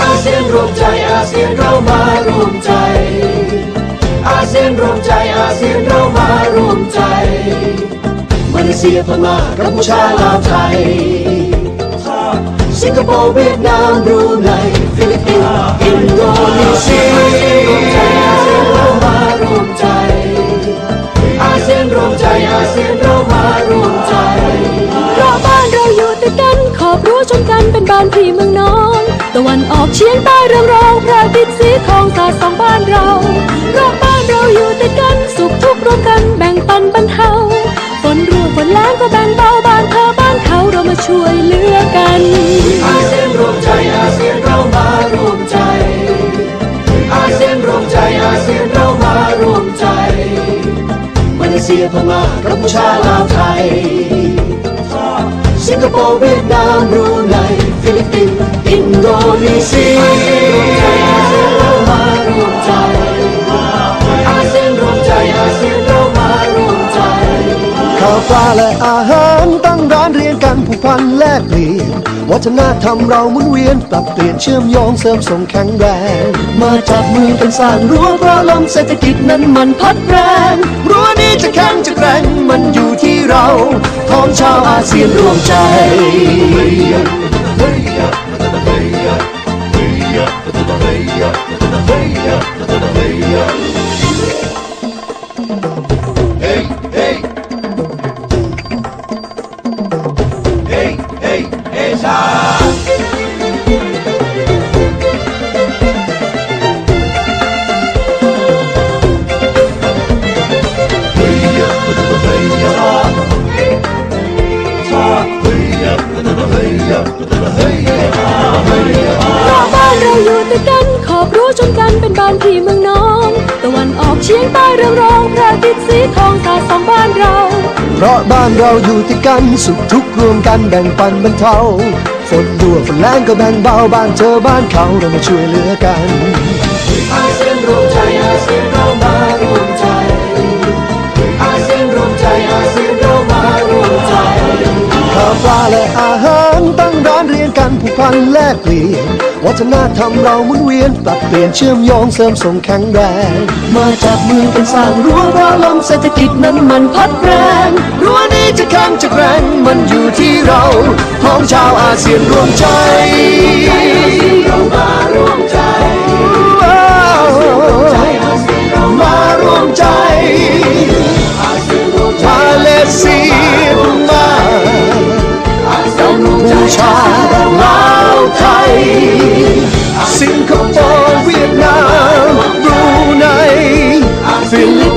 อาเซียนรวมใจอาเซียนเรามารวมใจอาเซียนรวมใจอาเซียนเรามารวมใจมาเลเซียพม่ากัมพูชาลาวไทย สิงคโปร์เวียดนามบรูไนฟิลิปปินส์อินโดนีเซียอาเซียนเรามารวมใจอาเซียนรวมใจอาเซียนเรามารวมใจเพราะบ้านเราอยู่ติดกันขอบรั้วชนกันเป็นบ้านพี่เมืองน้อนตะวันออกเฉียงใต้เรืองรองพระอาทิตย์สีทองสาดส่องบ้านเราเราะบ้ เซียพม่ากัมพูชาลาวไทย สิงคโปร์เวียดนามบรูไนฟิลิปปินส์อินโดนีเซียอาเซียนรวมใจอาเซียนรามารวมใจอาเซียนรวมใจอาเซียนเรามารวมใจข้าวฟ้าและอา พันแลกเปลี่ยน วัฒนธรรมเราหมุนเวียน ปรับเปลี่ยนเชื่อมโยงเสริมส่งแข็งแรง มาจับมือเป็นสร้างรั้วเพราะลมเศรษฐกิจนั้นมันพัดแรงรั้วนี้จะแข็งจะแกร่งมันอยู่ที่เราของชาวอาเซียนรวมใจ เพราะบ้านเราอยู่ติดกันขอบรั้วชนกันเป็นบ้านพี่เมืองน้อนตะวันออกเฉียงใต้เรืองรองพระอาทิตย์สีทองสาดส่องบ้านเรา ราะบ้านเราอยู่ที่กันสุขทุกข์รวมกันแบ่งปันบรรเทาฝนดัวฝนแรงก็แบ่งเบาบ้านเธอบ้านเขาเรามาช่วยเหลือกัน อาเซียนรวมใจอาเซียนเรา นผูกพันแลกเปลี่ยน วัฒนธรรมเราหมุนเวียน ปรับเปลี่ยนเชื่อมโยงเสริมส่งแข็งแรง มาจับมือเป็นสร้างรั้วเพราะลมเศรษฐกิจนั้นมันพัดแรงรั้วนี้จะแข็งจะแกร่งมันอยู่ที่เราของชาวอาเซียนรวมใจเรามารวมใจ Thai, Singapore, Vietnam, Brunei, Philippines.